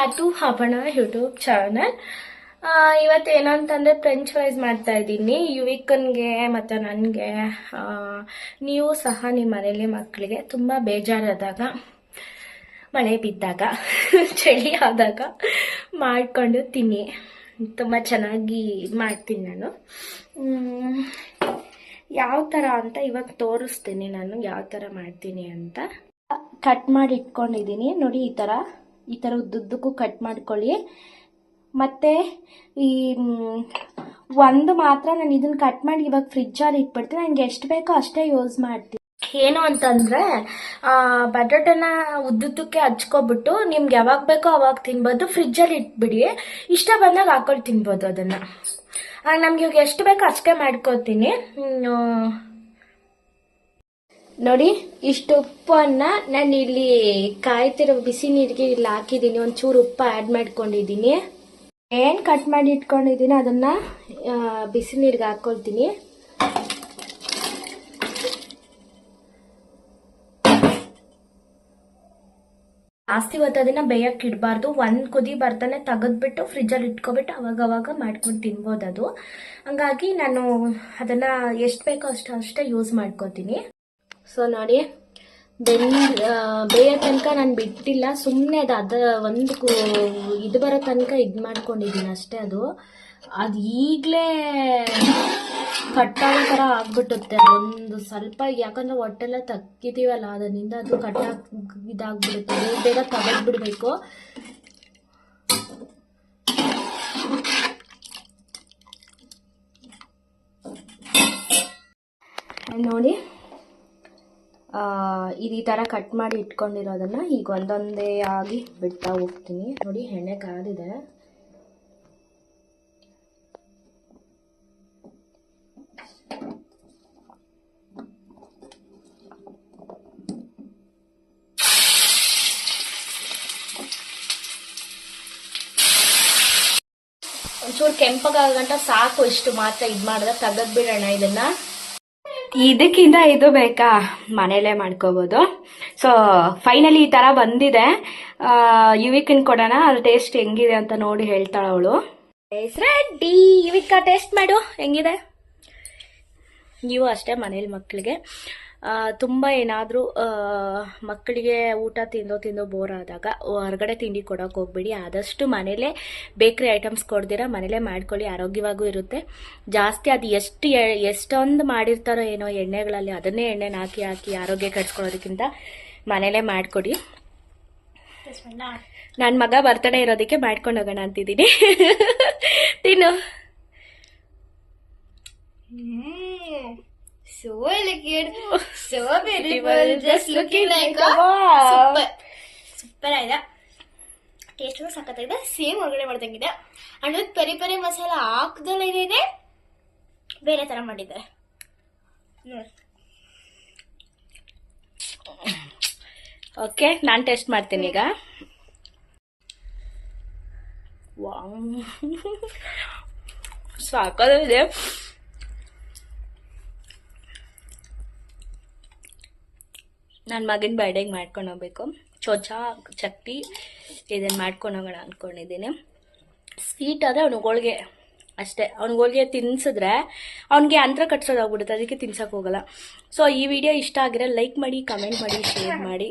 Back to ಹಾಪಣ YouTube channel. ಇವತ್ತು ಏನಂತಂದರೆ ಫ್ರೆಂಚ್ ಫ್ರೈಸ್ ಮಾಡ್ತಾ ಇದ್ದೀನಿ. ಯುವಿಕನ್ಗೆ ಮತ್ತು ನನಗೆ ನೀವು ಸಹ ನಿಮ್ಮ ಮನೇಲಿ ಮಕ್ಕಳಿಗೆ ತುಂಬ ಬೇಜಾರಾದಾಗ, ಮಳೆ ಬಿದ್ದಾಗ, ಚಳಿ ಆದಾಗ ಮಾಡಿಕೊಂಡು ತಿನ್ನಿ. ತುಂಬ ಚೆನ್ನಾಗಿ ಮಾಡ್ತೀನಿ ನಾನು. ಯಾವ ಥರ ಅಂತ ಇವಾಗ ತೋರಿಸ್ತೀನಿ ನಾನು, ಯಾವ ಥರ ಮಾಡ್ತೀನಿ ಅಂತ. ಕಟ್ ಮಾಡಿ ಇಟ್ಕೊಂಡಿದ್ದೀನಿ. ನೋಡಿ ಈ ಥರ ಈ ಥರ ಉದ್ದುದ್ದಕ್ಕೂ ಕಟ್ ಮಾಡ್ಕೊಳ್ಳಿ. ಮತ್ತು ಈ ಒಂದು ಮಾತ್ರ ನಾನು ಇದನ್ನ ಕಟ್ ಮಾಡಿ ಇವಾಗ ಫ್ರಿಜ್ಜಲ್ಲಿ ಇಟ್ಬಿಡ್ತೀನಿ. ನನಗೆ ಎಷ್ಟು ಬೇಕೋ ಅಷ್ಟೇ ಯೂಸ್ ಮಾಡ್ತೀನಿ. ಏನು ಅಂತಂದ್ರೆ ಬಟಾಟನ ಉದ್ದುದ್ದಕ್ಕೆ ಹಚ್ಕೊಬಿಟ್ಟು ನಿಮ್ಗೆ ಯಾವಾಗ ಬೇಕೋ ಅವಾಗ ತಿನ್ಬೋದು. ಫ್ರಿಜ್ಜಲ್ಲಿ ಇಟ್ಬಿಡಿ. ಇಷ್ಟ ಬಂದಾಗ ಹಾಕೊಂಡು ತಿನ್ಬೋದು ಅದನ್ನ. ನಮ್ಗೆ ಇವಾಗ ಎಷ್ಟು ಬೇಕೋ ಅಷ್ಟೇ ಮಾಡ್ಕೋತೀನಿ. ನೋಡಿ, ಇಷ್ಟು ಉಪ್ಪನ್ನ ನಾನು ಇಲ್ಲಿ ಕಾಯ್ತಿರೋ ಬಿಸಿ ನೀರಿಗೆ ಇಲ್ಲಿ ಹಾಕಿದ್ದೀನಿ. ಒಂಚೂರು ಉಪ್ಪು ಆ್ಯಡ್ ಮಾಡ್ಕೊಂಡಿದ್ದೀನಿ. ಏನು ಕಟ್ ಮಾಡಿ ಇಟ್ಕೊಂಡಿದ್ದೀನಿ ಅದನ್ನ ಬಿಸಿ ನೀರಿಗೆ ಹಾಕ್ಕೊಳ್ತೀನಿ ಜಾಸ್ತಿ ಹೊತ್ತು ಅದನ್ನ ಬೇಯಕ್ಕೆ ಇಡಬಾರ್ದು. ಒಂದು ಕುದಿ ಬರ್ತಾನೆ ತೆಗೆದ್ಬಿಟ್ಟು ಫ್ರಿಜ್ಜಲ್ಲಿ ಇಟ್ಕೊಬಿಟ್ಟು ಅವಾಗ ಅವಾಗ ಮಾಡ್ಕೊಂಡು ತಿನ್ಬೋದು ಅದು ಹಂಗಾಗಿ ನಾನು ಅದನ್ನ ಎಷ್ಟು ಬೇಕೋ ಅಷ್ಟು ಅಷ್ಟೇ ಯೂಸ್ ಮಾಡ್ಕೋತೀನಿ. ಸೊ ನೋಡಿ ಆ, ಬೇಯೋ ತನಕ ನಾನು ಬಿಟ್ಟಿಲ್ಲ. ಸುಮ್ಮನೆ ಅದು ಅದ ಒಂದು ಇದು ಬರೋ ತನಕ ಇದು ಮಾಡ್ಕೊಂಡಿದ್ದೀನಿ ಅಷ್ಟೇ ಅದು. ಅದು ಈಗಲೇ ಕಟ್ಟಾಗೋ ಥರ ಆಗ್ಬಿಟ್ಟುತ್ತೆ ಒಂದು ಸ್ವಲ್ಪ ಯಾಕಂದ್ರೆ ಹೊಟ್ಟೆಲ್ಲ ತಕ್ಕಿದೀವಲ್ಲ ಅದರಿಂದ ಅದು ಕಟ್ಟಾಗ್ ಇದಾಗ್ಬಿಡುತ್ತೆ. ಬೇಗ ತೆಗೆದ್ಬಿಡ್ಬೇಕು. ನೋಡಿ ಇದು ಈ ಥರ ಕಟ್ ಮಾಡಿ ಇಟ್ಕೊಂಡಿರೋದನ್ನ ಈಗ ಒಂದೊಂದೇ ಆಗಿ ಬಿಡ್ತಾ ಹೋಗ್ತೀನಿ. ನೋಡಿ, ಎಣ್ಣೆ ಕಾದಿದೆ. ಒಂಚೂರು ಕೆಂಪಗಾಗಂಟ ಸಾಕು, ಇಷ್ಟು ಮಾತ್ರ ಇದು ಮಾಡಿದ್ರೆ ತೆಗೆದ್ ಬಿಡೋಣ ಇದನ್ನ. ಇದಕ್ಕಿಂತ ಇದು ಬೇಕಾ? ಮನೇಲೆ ಮಾಡ್ಕೋಬೋದು. ಸೊ ಫೈನಲಿ ಈ ಥರ ಬಂದಿದೆ. ಯುವಿಕನ್ ಕೊಡೋಣ. ಅದ್ರ ಟೇಸ್ಟ್ ಹೆಂಗಿದೆ ಅಂತ ನೋಡಿ ಹೇಳ್ತಾಳೆ ಅವಳು. ರೆಡಿ ಯುವಿಕ ಟೇಸ್ಟ್ ಮಾಡು. ಹೆಂಗಿದೆ? ನೀವು ಅಷ್ಟೇ ಮನೇಲಿ ಮಕ್ಕಳಿಗೆ ತುಂಬ ಏನಾದರೂ ಮಕ್ಕಳಿಗೆ ಊಟ ತಿಂದು ತಿಂದು ಬೋರ್ ಆದಾಗ ಹೊರಗಡೆ ತಿಂಡಿ ಕೊಡೋಕೆ ಹೋಗ್ಬೇಡಿ. ಆದಷ್ಟು ಮನೇಲೇ ಬೇಕ್ರಿ ಐಟಮ್ಸ್ ಕೊಡ್ದಿರ, ಮನೇಲೇ ಮಾಡ್ಕೊಳ್ಳಿ, ಆರೋಗ್ಯವಾಗೂ ಇರುತ್ತೆ. ಜಾಸ್ತಿ ಅದು ಎಷ್ಟು ಎಷ್ಟೊಂದು ಮಾಡಿರ್ತಾರೋ ಏನೋ ಎಣ್ಣೆಗಳಲ್ಲಿ ಅದನ್ನೇ ಎಣ್ಣೆನ ಹಾಕಿ ಹಾಕಿ ಆರೋಗ್ಯ ಕೆಡ್ಸ್ಕೊಳ್ಳೋದಕ್ಕಿಂತ ಮನೇಲೇ ಮಾಡಿಕೊಡಿ. ನನ್ನ ಮಗ ಬರ್ತಡೇ ಇರೋದಕ್ಕೆ ಮಾಡ್ಕೊಂಡು ಹೋಗೋಣ ಅಂತಿದ್ದೀನಿ. ತಿನ್ನು. So elegant, so beautiful, just looking like a super super. Super ಆಗಿದೆ ಟೇಸ್ಟ್ ಸಖತ್ತಾಗಿದೆ. ಸೇಮ್ ಹೊರಗಡೆ ಮಾಡ್ದಂಗಿದೆ. ಅಣ್ಣದ ಪರಿ ಪರಿ ಮಸಾಲ ಹಾಕ್ದಲ್ಲ ಏನಿದೆ? ಬೇರೆ ತರ ಮಾಡಿದ್ದಾರೆ ನೋಡಿ. ಓಕೆ ನಾನು ಟೆಸ್ಟ್ ಮಾಡ್ತೀನಿ ಈಗ. ಸಾಕಾಗಿದೆ ನನ್ನ ಮಗನ ಬರ್ಡೇಗೆ ಮಾಡ್ಕೊಂಡು ಹೋಗ್ಬೇಕು. ಚೊಚ್ಚ ಚಟ್ನಿ ಇದನ್ನು ಮಾಡ್ಕೊಂಡು ಹೋಗೋಣ ಅಂದ್ಕೊಂಡಿದ್ದೀನಿ ಸ್ವೀಟ್ ಆದರೆ ಅವ್ನಿಗೆ ಅಷ್ಟೇ. ಅವ್ನಿಗೆ ತಿನ್ಸಿದ್ರೆ ಅವ್ನಿಗೆ ಅಂತರ ಕಟ್ಸೋದಾಗ್ಬಿಡುತ್ತೆ ಅದಕ್ಕೆ ತಿನ್ಸಕ್ಕೆ ಹೋಗಲ್ಲ. ಸೊ ಈ ವಿಡಿಯೋ ಇಷ್ಟ ಆಗಿರೋ ಲೈಕ್ ಮಾಡಿ ಕಮೆಂಟ್ ಮಾಡಿ ಶೇರ್ ಮಾಡಿ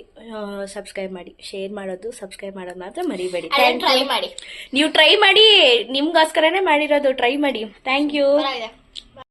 ಸಬ್ಸ್ಕ್ರೈಬ್ ಮಾಡಿ. ಶೇರ್ ಮಾಡೋದು ಸಬ್ಸ್ಕ್ರೈಬ್ ಮಾಡೋದು ಮಾತ್ರ ಮರಿಬೇಡಿ. ಟ್ರೈ ಮಾಡಿ. ನೀವು ಟ್ರೈ ಮಾಡಿ. ನಿಮ್ಗೋಸ್ಕರನೇ ಮಾಡಿರೋದು. ಟ್ರೈ ಮಾಡಿ. Thank you